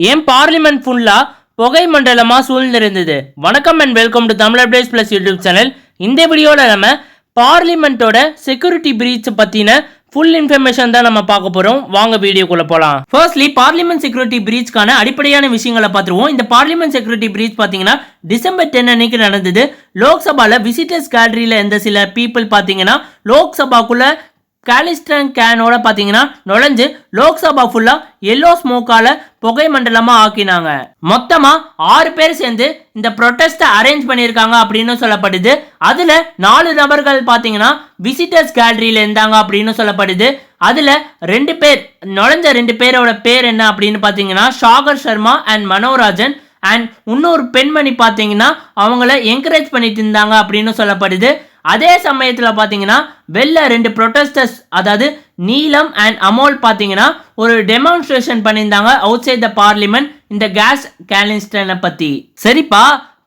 ஏன் பார்லிமெண்ட் ஃபுல்லா புகை மண்டலமா சூழ்ந்திருந்தது வணக்கம் and welcome to Tamil updates plus YouTube channel இந்த வீடியோவில் நம்ம பார்லிமெண்ட்டோட செக்யூரிட்டி பிரீச் பற்றின ஃபுல் இன்ஃபர்மேஷன் தான் நம்ம பார்க்க போகிறோம் வாங்க வீடியோக்குள்ளே போகலாம் ஃபர்ஸ்ட்லி பார்லிமெண்ட் செக்யூரிட்டி பிரீச்க்கான அடிப்படையான விஷயங்களை பார்த்துருவோம். இந்த பார்லிமெண்ட் செக்யூரிட்டி பிரீச் பார்த்தீங்கன்னா டிசம்பர் டென் அன்னைக்கு நடந்தது. லோக்சபாவில் விசிட்டர்ஸ் கேலரியில் இருந்த சில பீப்புள் பார்த்தீங்கன்னா லோக்சபாக்குள்ளே காலிஸ்டன் கேனோட பார்த்தீங்கன்னா நுழைஞ்சு லோக்சபா ஃபுல்லா எல்லோ ஸ்மோக்கால புகை மண்டலமா ஆக்கினாங்க. மொத்தமா ஆறு பேர் சேர்ந்து இந்த ப்ரொட்டஸ்ட்டை அரேஞ்ச் பண்ணியிருக்காங்க அப்படின்னு சொல்லப்படுது. அதுல நாலு நபர்கள் பார்த்தீங்கன்னா விசிட்டர்ஸ் கேலரியில இருந்தாங்க அப்படின்னு சொல்லப்படுது. அதுல ரெண்டு பேர் நுழைஞ்ச ரெண்டு பேரோட பேர் என்ன அப்படின்னு பார்த்தீங்கன்னா ஷாகர் சர்மா அண்ட் மனோராஜன் அண்ட் இன்னொரு பெண்மணி பார்த்தீங்கன்னா அவங்கள என்கரேஜ் பண்ணிட்டு இருந்தாங்க அப்படின்னு சொல்லப்படுது. அதே சமயத்தில் பார்த்தீங்கன்னா வெளில ரெண்டு ப்ரொட்டஸ்டர்ஸ் அதாவது நீலம் அண்ட் அமோல் பார்த்தீங்கன்னா ஒரு டெமான்ஸ்ட்ரேஷன் பண்ணியிருந்தாங்க அவுட் சைட் த பார்லிமெண்ட் இந்த கேஸ் கேலின்ஸ்டனை பற்றி சரிப்பா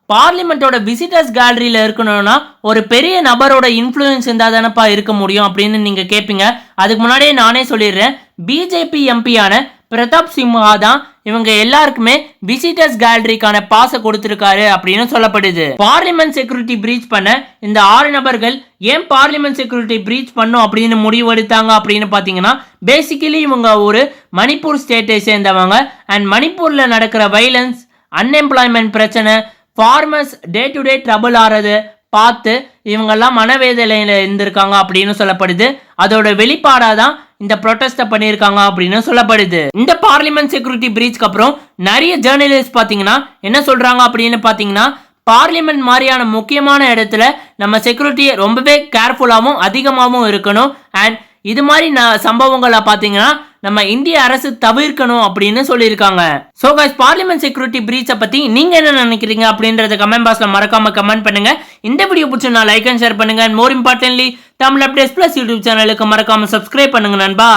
பார்லிமெண்ட்டோட விசிட்டர்ஸ் கேலரியில் இருக்கணும்னா ஒரு பெரிய நபரோட இன்ஃப்ளூயன்ஸ் இருந்தால் தானப்பா இருக்க முடியும் அப்படின்னு நீங்கள் கேட்பீங்க அதுக்கு முன்னாடியே நானே சொல்லிடுறேன். பிஜேபி எம்பியான பிரதாப் சிம்ஹா தான் இவங்க எல்லாருக்குமே விசிட்டர்ஸ் கேலரிக்கான பாஸை கொடுத்திருக்காரு அப்படின்னு சொல்லப்படுது. பார்லிமெண்ட் செக்யூரிட்டி பிரீச் பண்ண இந்த ஆறு நபர்கள் ஏன் பார்லிமெண்ட் செக்யூரிட்டி பிரீச் பண்ணும் அப்படின்னு முடிவு எடுத்தாங்க அப்படின்னு பார்த்தீங்கன்னா பேசிக்கலி இவங்க ஒரு மணிப்பூர் ஸ்டேட்டை சேர்ந்தவங்க. அண்ட் மணிப்பூரில் நடக்கிற வைலன்ஸ் அன்எம்ப்ளாய்மெண்ட் பிரச்சனை farmers day to day trouble ஆறது பார்த்து இவங்கெல்லாம் மனவேதனையில் இருந்திருக்காங்க அப்படின்னு சொல்லப்படுது. அதோட வெளிப்பாடாக தான் இந்த ப்ரொட்டஸ்ட்டை பண்ணியிருக்காங்க அப்படின்னு சொல்லப்படுது. இந்த பார்லிமெண்ட் செக்யூரிட்டி பிரீச்க்கு அப்புறம் நிறைய ஜேர்னலிஸ்ட் பார்த்தீங்கன்னா என்ன சொல்கிறாங்க அப்படின்னு பார்த்தீங்கன்னா பார்லிமெண்ட் மாதிரியான முக்கியமான இடத்துல நம்ம செக்யூரிட்டியை ரொம்பவே கேர்ஃபுல்லாகவும் அதிகமாகவும் இருக்கணும். அண்ட் இது மாதிரி ந- சம்பவங்களை பார்த்தீங்கன்னா நம்ம இந்திய அரசு தவிர்க்கணும் அப்படின்னு சொல்லியிருக்காங்க. ஸோ கைஸ் பார்லிமெண்ட் செக்யூரிட்டி பிரீச்சை பற்றி நீங்கள் என்ன நினைக்கிறீங்க அப்படின்றத கமெண்ட் பாக்ஸில் மறக்காம கமெண்ட் பண்ணுங்க. இந்த வீடியோ பிடிச்சி நான் லைக் அண்ட் ஷேர் பண்ணுங்க. And more importantly Tamil updates plus YouTube சேனலுக்கு மறக்காம சப்ஸ்கிரைப் பண்ணுங்க நண்பா.